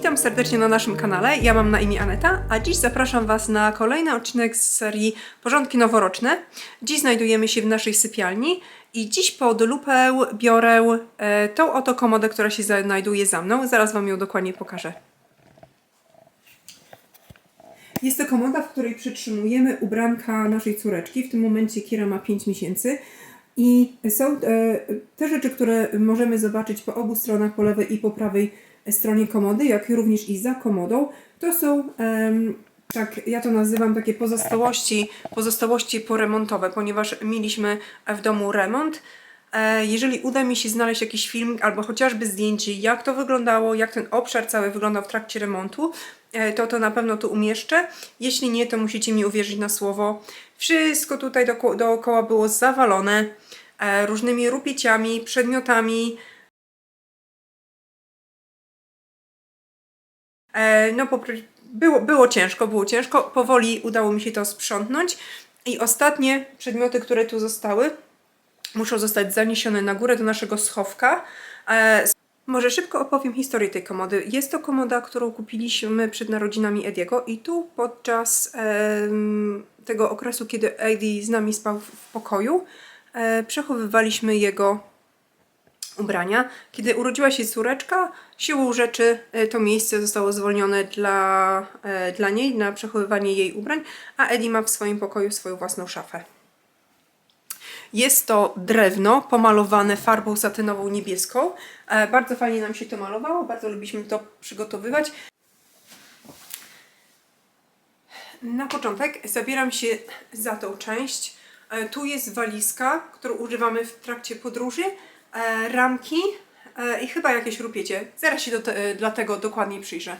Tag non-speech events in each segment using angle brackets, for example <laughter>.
Witam serdecznie na naszym kanale. Ja mam na imię Aneta, a dziś zapraszam Was na kolejny odcinek z serii Porządki Noworoczne. Dziś znajdujemy się w naszej sypialni i dziś pod lupę biorę e, tą oto komodę, która się znajduje za mną. Zaraz Wam ją dokładnie pokażę. Jest to komoda, w której przytrzymujemy ubranka naszej córeczki. W tym momencie Kira ma 5 miesięcy. I są e, te rzeczy, które możemy zobaczyć po obu stronach, po lewej i po prawej stronie komody, jak również i za komodą. To są, tak ja to nazywam, takie pozostałości, pozostałości poremontowe, ponieważ mieliśmy w domu remont. E, Jeżeli uda mi się znaleźć jakiś filmik albo chociażby zdjęcie, jak to wyglądało, jak ten obszar cały wyglądał w trakcie remontu, e, to to na pewno tu umieszczę. Jeśli nie, to musicie mi uwierzyć na słowo. Wszystko tutaj dookoła było zawalone e, różnymi rupieciami, przedmiotami. No, popr- było, było ciężko, było ciężko. Powoli udało mi się to sprzątnąć. I ostatnie przedmioty, które tu zostały, muszą zostać zaniesione na górę do naszego schowka. E, może szybko opowiem historię tej komody. Jest to komoda, którą kupiliśmy przed narodzinami Ediego i tu podczas tego okresu, kiedy Eddie z nami spał w, w pokoju, e, przechowywaliśmy jego ubrania. Kiedy urodziła się córeczka, siłą rzeczy e, to miejsce zostało zwolnione dla, e, dla niej, na przechowywanie jej ubrań, a Eddie ma w swoim pokoju swoją własną szafę. Jest to drewno pomalowane farbą satynową niebieską. E, Bardzo fajnie nam się to malowało, bardzo lubiliśmy to przygotowywać. Na początek zabieram się za tą część. Tu jest walizka, którą używamy w trakcie podróży, ramki e, i chyba jakieś rupiecie. Zaraz się do te, e, dla dokładniej przyjrzę.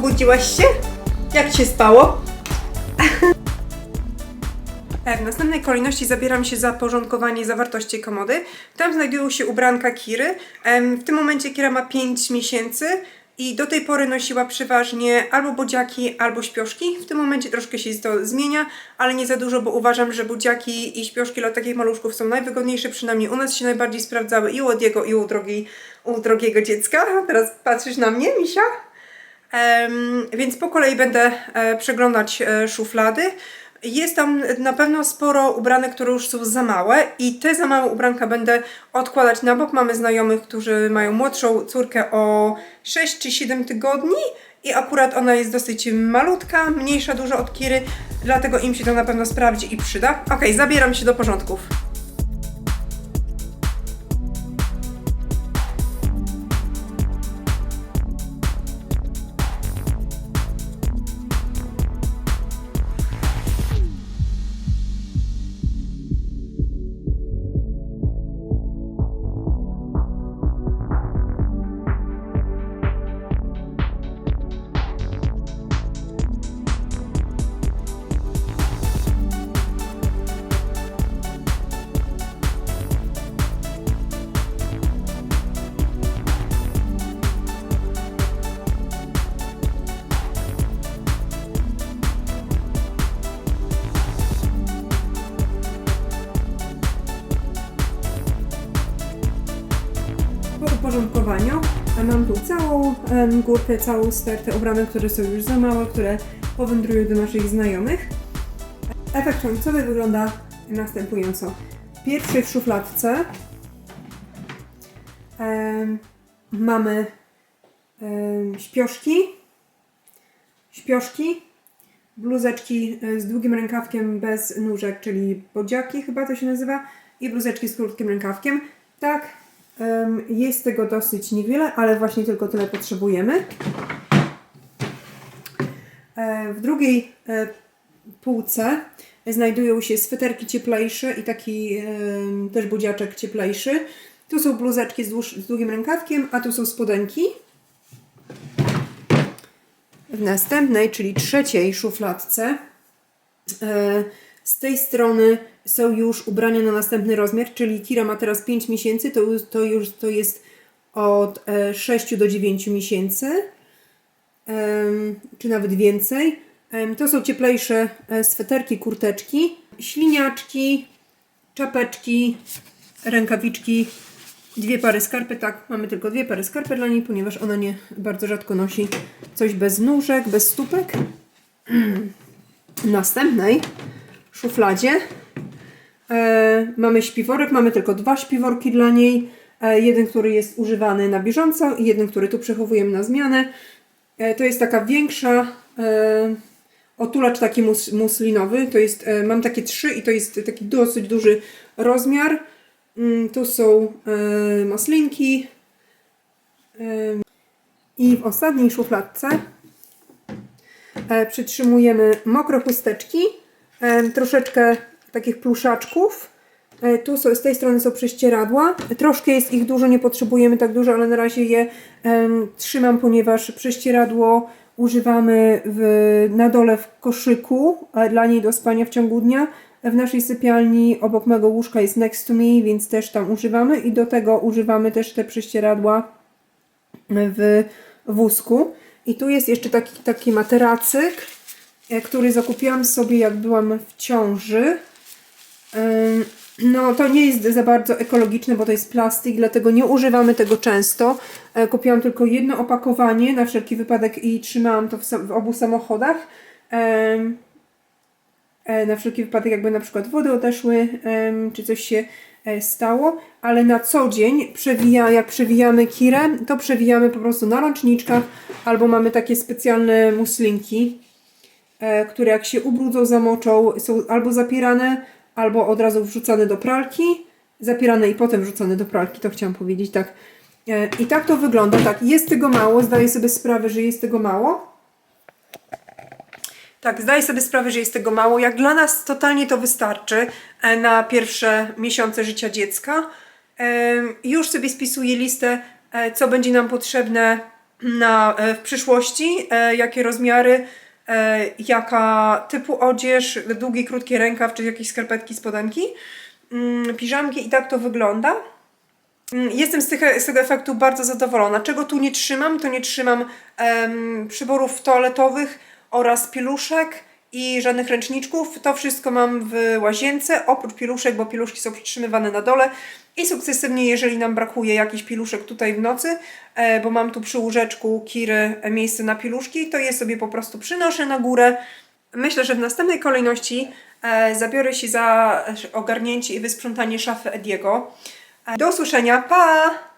Obudziłaś się? Jak ci się spało? E, <laughs> W następnej kolejności zabieram się za porządkowanie zawartości komody. Tam znajdują się ubranka Kiry. W tym momencie Kira ma 5 miesięcy i do tej pory nosiła przeważnie albo bodziaki, albo śpioszki. W tym momencie troszkę się to zmienia, ale nie za dużo, bo uważam, że budziaki i śpioszki dla takich maluszków są najwygodniejsze, przynajmniej u nas się najbardziej sprawdzały i u Odiego, i u, drogiej, u drogiego dziecka. <laughs> Teraz patrzysz na mnie, Misia? Więc po kolei będę e, przeglądać e, szuflady. Jest tam na pewno sporo ubranek, które już są za małe i te za małe ubranka będę odkładać na bok. Mamy znajomych, którzy mają młodszą córkę o 6 czy 7 tygodni i akurat ona jest dosyć malutka, mniejsza dużo od Kiry, dlatego im się to na pewno sprawdzi i przyda. Ok, zabieram się do porządków. Uporządkowaniu a mam tu całą górkę, całą stertę ubranek, które są już za małe, które powędrują do naszych znajomych. Efekt końcowy wygląda następująco. Pierwszy w szufladce mamy śpioszki, śpioszki, bluzeczki e, z długim rękawkiem bez nóżek, czyli bodziaki chyba to się nazywa, i bluzeczki z krótkim rękawkiem. Tak, jest tego dosyć niewiele, ale właśnie tylko tyle potrzebujemy. E, W drugiej e, półce znajdują się sweterki cieplejsze i taki też budziaczek cieplejszy. Tu są bluzeczki z długim rękawkiem, a tu są spodenki. W następnej, czyli trzeciej szufladce, e, z tej strony są już ubrania na następny rozmiar, czyli Kira ma teraz 5 miesięcy, to, to już to jest od e, 6 do 9 miesięcy czy nawet więcej. To są cieplejsze e, sweterki, kurteczki, śliniaczki, czapeczki, rękawiczki, dwie pary skarpet. Tak, mamy tylko dwie pary skarpet dla niej, ponieważ ona nie bardzo rzadko nosi coś bez nóżek, bez stópek. <clears throat> Następnej szufladzie e, mamy śpiworek, mamy tylko dwa śpiworki dla niej. E, jeden, który jest używany na bieżąco i jeden, który tu przechowujemy na zmianę. E, To jest taka większa e, otulacz taki mus, muslinowy. To jest, e, mam takie trzy i to jest taki dosyć duży rozmiar. Mm, Tu są e, maslinki. E, I w ostatniej szufladce e, przytrzymujemy mokre chusteczki, troszeczkę takich pluszaczków. E, Tu są, z tej strony są prześcieradła. Troszkę jest ich dużo, nie potrzebujemy tak dużo, ale na razie je em, trzymam, ponieważ prześcieradło używamy w, na dole w koszyku dla niej do spania w ciągu dnia. W naszej sypialni obok mego łóżka jest next to me, więc też tam używamy i do tego używamy też te prześcieradła w wózku. I tu jest jeszcze taki, taki materacyk, który zakupiłam sobie jak byłam w ciąży. No, to nie jest za bardzo ekologiczne, bo to jest plastik, dlatego nie używamy tego często. E, Kupiłam tylko jedno opakowanie na wszelki wypadek i trzymałam to w, obu samochodach. E, Na wszelki wypadek, jakby na przykład wody odeszły, czy coś się e, stało, ale na co dzień przewija, jak przewijamy kirę, to przewijamy po prostu na rączniczkach, albo mamy takie specjalne muslinki, e, które jak się ubrudzą, zamoczą, są albo zapierane, albo od razu wrzucane do pralki, zapierane i potem wrzucane do pralki, to chciałam powiedzieć, tak. E, I tak to wygląda, tak, jest tego mało, zdaję sobie sprawę, że jest tego mało. Tak, zdaję sobie sprawę, że jest tego mało. Jak dla nas totalnie to wystarczy e, na pierwsze miesiące życia dziecka. Już sobie spisuję listę, e, co będzie nam potrzebne na, e, w przyszłości, e, jakie rozmiary, e, jaka typu odzież, długi, krótki rękaw, czy jakieś skarpetki, spodenki, mm, piżamki i tak to wygląda. Mm, Jestem z, tych, z tego efektu bardzo zadowolona. Czego tu nie trzymam, to nie trzymam em, przyborów toaletowych oraz piluszek i żadnych ręczniczków. To wszystko mam w łazience, oprócz piluszek, bo piluszki są przytrzymywane na dole i sukcesywnie, jeżeli nam brakuje jakichś piluszek tutaj w nocy, e, bo mam tu przy łóżeczku Kiry e, miejsce na piluszki, to je sobie po prostu przynoszę na górę. Myślę, że w następnej kolejności e, zabiorę się za ogarnięcie i wysprzątanie szafy Ediego. Do usłyszenia, pa!